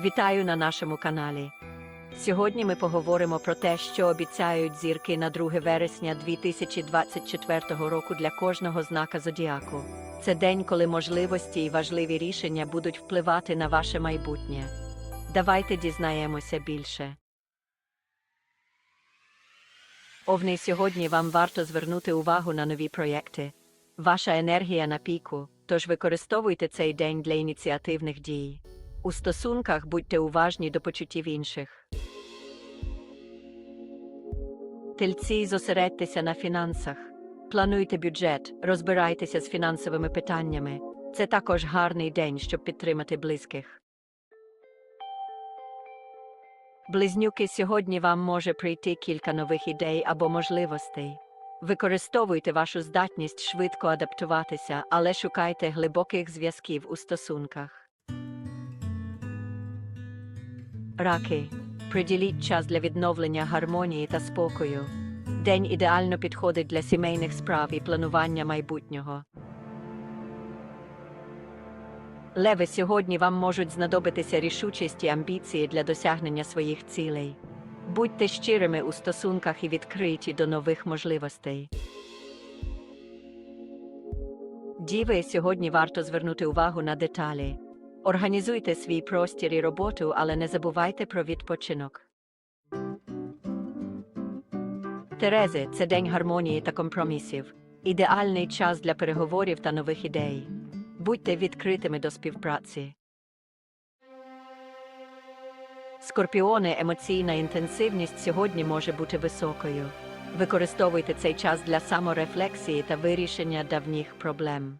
Вітаю на нашому каналі. Сьогодні ми поговоримо про те, що обіцяють зірки на 2 вересня 2024 року для кожного знака зодіаку. Це день, коли можливості і важливі рішення будуть впливати на ваше майбутнє. Давайте дізнаємося більше. Овни сьогодні вам варто звернути увагу на нові проєкти. Ваша енергія на піку, тож використовуйте цей день для ініціативних дій. У стосунках будьте уважні до почуттів інших. Тельці зосередьтеся на фінансах. Плануйте бюджет, розбирайтеся з фінансовими питаннями. Це також гарний день, щоб підтримати близьких. Близнюки сьогодні вам може прийти кілька нових ідей або можливостей. Використовуйте вашу здатність швидко адаптуватися, але шукайте глибоких зв'язків у стосунках. Раки. Приділіть час для відновлення гармонії та спокою. День ідеально підходить для сімейних справ і планування майбутнього. Леви сьогодні вам можуть знадобитися рішучість і амбіції для досягнення своїх цілей. Будьте щирими у стосунках і відкриті до нових можливостей. Діви сьогодні варто звернути увагу на деталі. Організуйте свій простір і роботу, але не забувайте про відпочинок. Терези це день гармонії та компромісів, ідеальний час для переговорів та нових ідей. Будьте відкритими до співпраці. Скорпіони емоційна інтенсивність сьогодні може бути високою. Використовуйте цей час для саморефлексії та вирішення давніх проблем.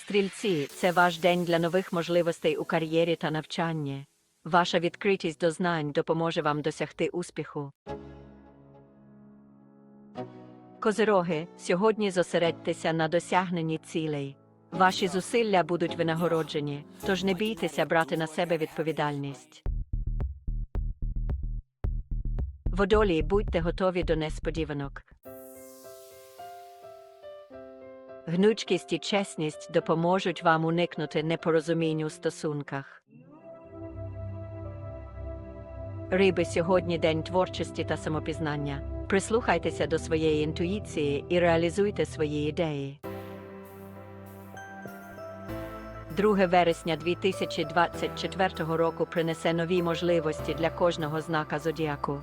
Стрільці це ваш день для нових можливостей у кар'єрі та навчанні. Ваша відкритість до знань допоможе вам досягти успіху. Козироги, сьогодні зосередьтеся на досягненні цілей. Ваші зусилля будуть винагороджені, тож не бійтеся брати на себе відповідальність. Водолії, будьте готові до несподіванок. Гнучкість і чесність допоможуть вам уникнути непорозумінь у стосунках. Риби сьогодні день творчості та самопізнання. Прислухайтеся до своєї інтуїції і реалізуйте свої ідеї. 2 вересня 2024 року принесе нові можливості для кожного знака зодіаку.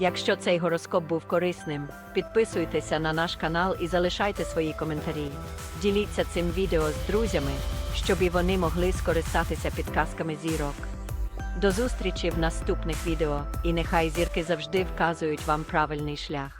Якщо цей гороскоп був корисним, підписуйтеся на наш канал і залишайте свої коментарі. Діліться цим відео з друзями, щоб і вони могли скористатися підказками зірок. До зустрічі в наступних відео, і нехай зірки завжди вказують вам правильний шлях.